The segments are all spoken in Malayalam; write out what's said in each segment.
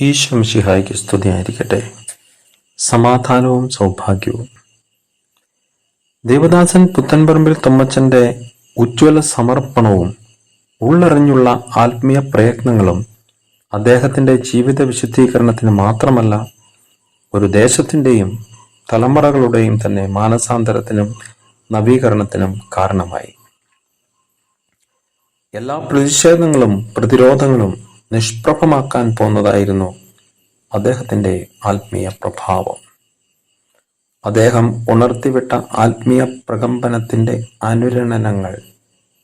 ഈശ്വംശിഹായ്ക്ക് സ്തുതിയായിരിക്കട്ടെ. സമാധാനവും സൗഭാഗ്യവും. ദേവദാസൻ പുത്തൻപറമ്പിൽ തൊമ്മച്ചന്റെ ഉജ്ജ്വല സമർപ്പണവും ഉള്ളറിഞ്ഞുള്ള ആത്മീയ പ്രയത്നങ്ങളും അദ്ദേഹത്തിന്റെ ജീവിത വിശുദ്ധീകരണത്തിന് മാത്രമല്ല ഒരു ദേശത്തിന്റെയും തലമുറകളുടെയും തന്നെ മാനസാന്തരത്തിനും നവീകരണത്തിനും കാരണമായി. എല്ലാ പ്രതിഷേധങ്ങളും പ്രതിരോധങ്ങളും നിഷ്പ്രഭമാക്കാൻ പോന്നതായിരുന്നു അദ്ദേഹത്തിന്റെ ആത്മീയ പ്രഭാവം. അദ്ദേഹം ഉണർത്തിവിട്ട ആത്മീയ പ്രകമ്പനത്തിന്റെ അനുരണനങ്ങൾ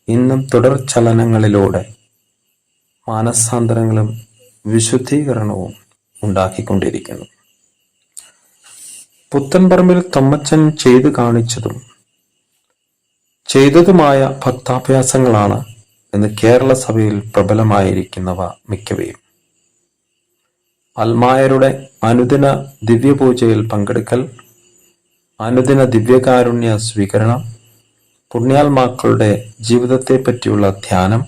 ഇന്നും തുടർചലനങ്ങളിലൂടെ മാനസാന്തരങ്ങളും വിശുദ്ധീകരണവും ഉണ്ടാക്കിക്കൊണ്ടിരിക്കുന്നു. പുത്തൻപറമ്പിൽ തൊമ്മച്ചൻ ചെയ്തു കാണിച്ചതും ചെയ്തതുമായ ഭക്താഭ്യാസങ്ങളാണ് ഇന്ന് കേരള സഭയിൽ പ്രബലമായിരിക്കുന്നവ മിക്കവയും. അൽമായരുടെ അനുദിന ദിവ്യപൂജയിൽ പങ്കെടുക്കൽ അനുദിന ദിവ്യകാരുണ്യ സ്വീകരണം പുണ്യാത്മാക്കളുടെ ജീവിതത്തെ പറ്റിയുള്ള ധ്യാനം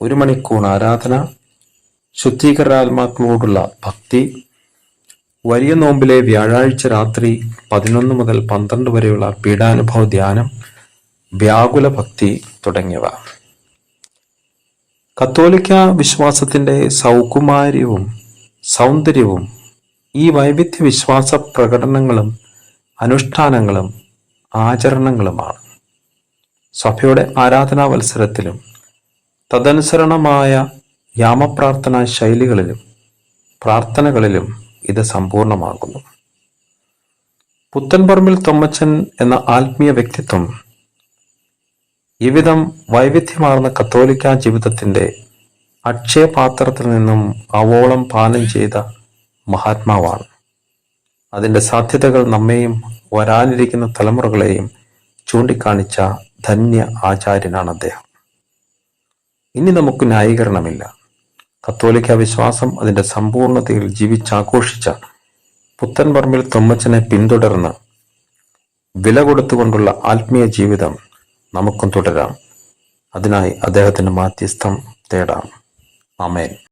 ഒരു മണിക്കൂർ ആരാധന ശുദ്ധീകരണാത്മാക്കളോടുള്ള ഭക്തി വലിയ നോമ്പിലെ വ്യാഴാഴ്ച രാത്രി പതിനൊന്ന് മുതൽ പന്ത്രണ്ട് വരെയുള്ള പീഡാനുഭവ ധ്യാനം വ്യാകുല ഭക്തി തുടങ്ങിയവ. കത്തോലിക്ക വിശ്വാസത്തിന്റെ സൗകുമാര്യവും സൗന്ദര്യവും ഈ വൈവിധ്യ വിശ്വാസ പ്രകടനങ്ങളും അനുഷ്ഠാനങ്ങളും ആചരണങ്ങളുമാണ്. സഭയുടെ ആരാധനാ മത്സരത്തിലും തദനുസരണമായ യാമപ്രാർത്ഥനാ ശൈലികളിലും പ്രാർത്ഥനകളിലും ഇത് സമ്പൂർണമാകുന്നു. പുത്തൻപറമ്പിൽ തൊമ്മച്ചൻ എന്ന ആത്മീയ വ്യക്തിത്വം ഇവിധം വൈവിധ്യമാർന്ന കത്തോലിക്ക ജീവിതത്തിന്റെ അക്ഷയപാത്രത്തിൽ നിന്നും അവോളം പാനം ചെയ്ത മഹാത്മാവാണ്. അതിന്റെ സാധ്യതകൾ നമ്മെയും വരാനിരിക്കുന്ന തലമുറകളെയും ചൂണ്ടിക്കാണിച്ച ധന്യ ആചാര്യനാണ് അദ്ദേഹം. ഇനി നമുക്ക് ന്യായീകരണമില്ല. കത്തോലിക്ക വിശ്വാസം അതിന്റെ സമ്പൂർണതയിൽ ജീവിച്ചാഘോഷിച്ച പുത്തൻപറമ്പിൽ തൊമ്മച്ചനെ പിന്തുടർന്ന് വില കൊടുത്തുകൊണ്ടുള്ള ആത്മീയ ജീവിതം നമുക്കും തുടരാം. അതിനായി അദ്ദേഹത്തിന്റെ മാധ്യസ്ഥം തേടാം. ആമേൻ.